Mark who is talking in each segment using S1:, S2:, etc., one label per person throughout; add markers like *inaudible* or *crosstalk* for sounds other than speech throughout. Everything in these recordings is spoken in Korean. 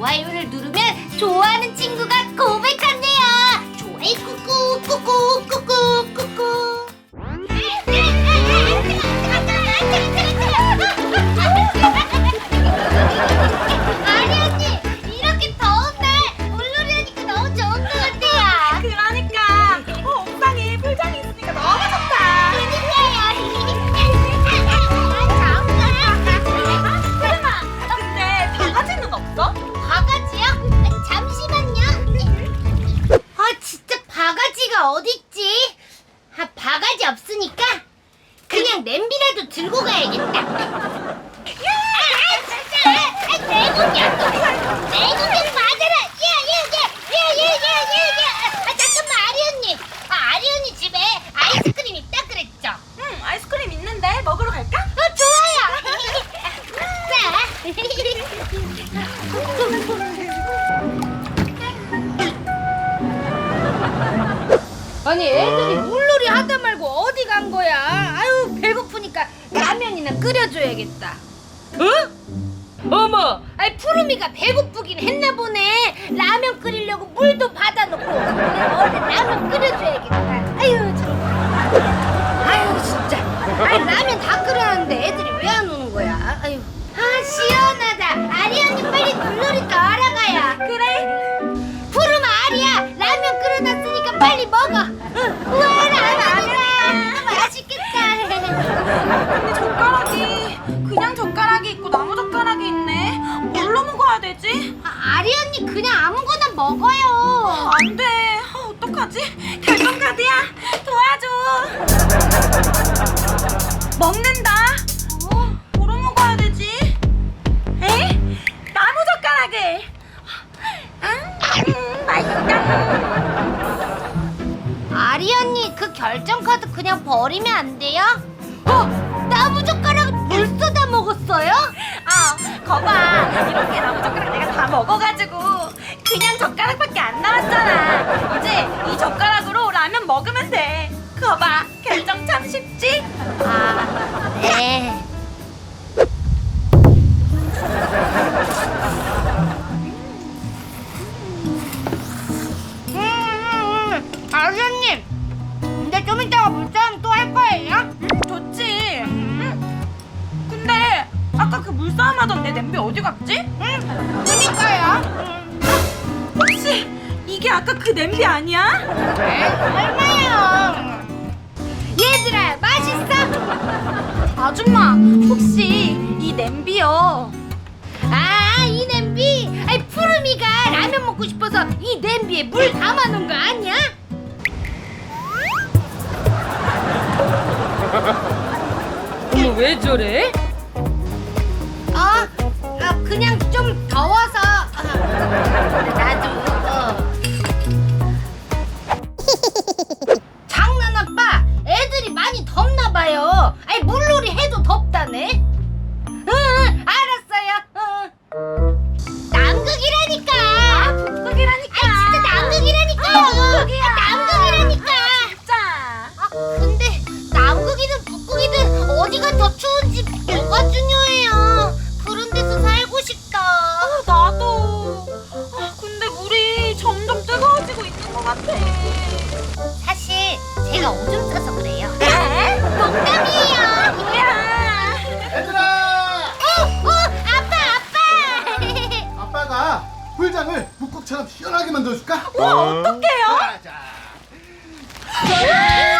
S1: 좋아요를 누르면 좋아하는 친구가 고백한대요. 좋아요 꾹꾹 꾹꾹 꾹꾹 어딨지? 아 바가지 없으니까 그냥 냄비라도 들고 가야겠다. 아니
S2: 애들이 물놀이 하다 말고 어디 간 거야? 아유 배고프니까 라면이나 끓여줘야겠다. 어? 어머, 아이 푸르미가 배고프긴 했나 보네. 라면 끓이려고 물도 받아놓고 얼른
S1: 우와 라면이다. 맛있겠다.
S3: 근데 젓가락이 그냥 젓가락이 있고 나무 젓가락이 있네. 뭘로 먹어야 되지?
S1: 아, 아리 언니 그냥 아무거나 먹어요.
S3: 안 돼. 아, 어떡하지? 결정 카드야.
S1: 카드 그냥 버리면 안 돼요? 어 나무 젓가락 벌써 다 먹었어요?
S3: 아, 거봐. 이렇게 나무 젓가락 내가 다 먹어가지고 그냥 젓가락밖에 안 남았잖아. 이제 이 젓가락으로 라면 먹으면 돼. 거봐. 결정 참 쉽지?
S1: 아
S3: 하던 내 냄비 어디 갔지?
S1: 응 그니까요
S3: 혹시 이게 아까 그 냄비 아니야?
S1: 네, 설마요 얘들아 맛있어?
S3: 아줌마, 혹시 이 냄비요?
S1: 아, 이 냄비? 아이, 푸르미가 라면 먹고 싶어서 이 냄비에 물 담아놓은 거 아니야?
S2: 어머 왜 저래?
S1: 그냥 좀 더워서. 아, 나도,
S4: 풀장을 북극처럼 시원하게 만들어줄까?
S3: 우와, 어떡해요?
S4: 자, 자.
S1: 우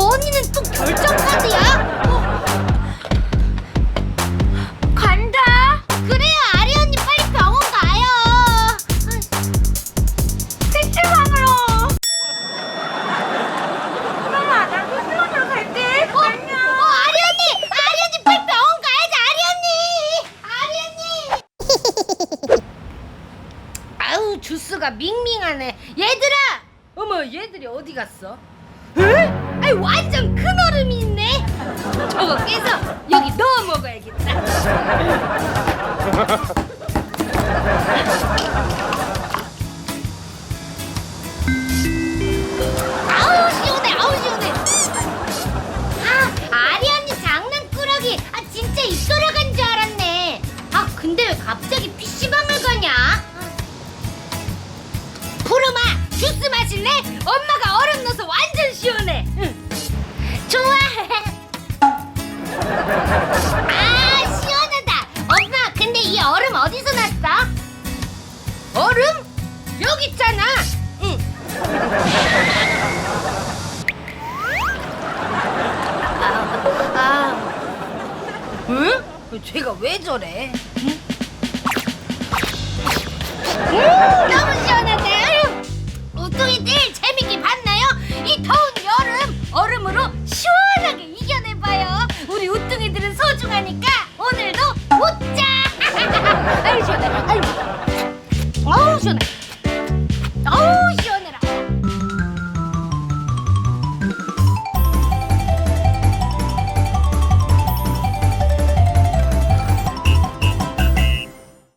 S1: 저 언니는 또 결정 카드야? 어,
S3: 간다.
S1: 그래요, 아리 언니 빨리 병원 가요.
S3: PC방으로. 엄마, 나 PC방으로 갈게.
S1: 어, 어, 아리 언니, 아리 언니 빨리 병원 가야지, 아리 언니, 아리 언니.
S2: 아우 주스가 밍밍하네. 얘들아. 어머 얘들이 어디 갔어? 에? 아이 완전 큰 얼음이 있네. 저거 깨서 여기 넣어 먹어야겠다.
S1: 아우 시원해, 아우 시원해. 아, 아리 언니 장난꾸러기. 아 진짜 입 돌아간 줄 알았네. 아 근데 왜 갑자기 PC방을 가냐?
S2: 푸르마 주스 마실래? 엄마가 얼음 넣어서 완전 왜 저래?
S1: 너무 시원하다. 아유, 우뚱이들 재밌게 봤나요? 이 더운 여름 얼음으로 시원하게 이겨내봐요. 우리 우뚱이들은 소중하니까 오늘도 웃자. *laughs* 아유 시원해. 아유, 아우 시원해.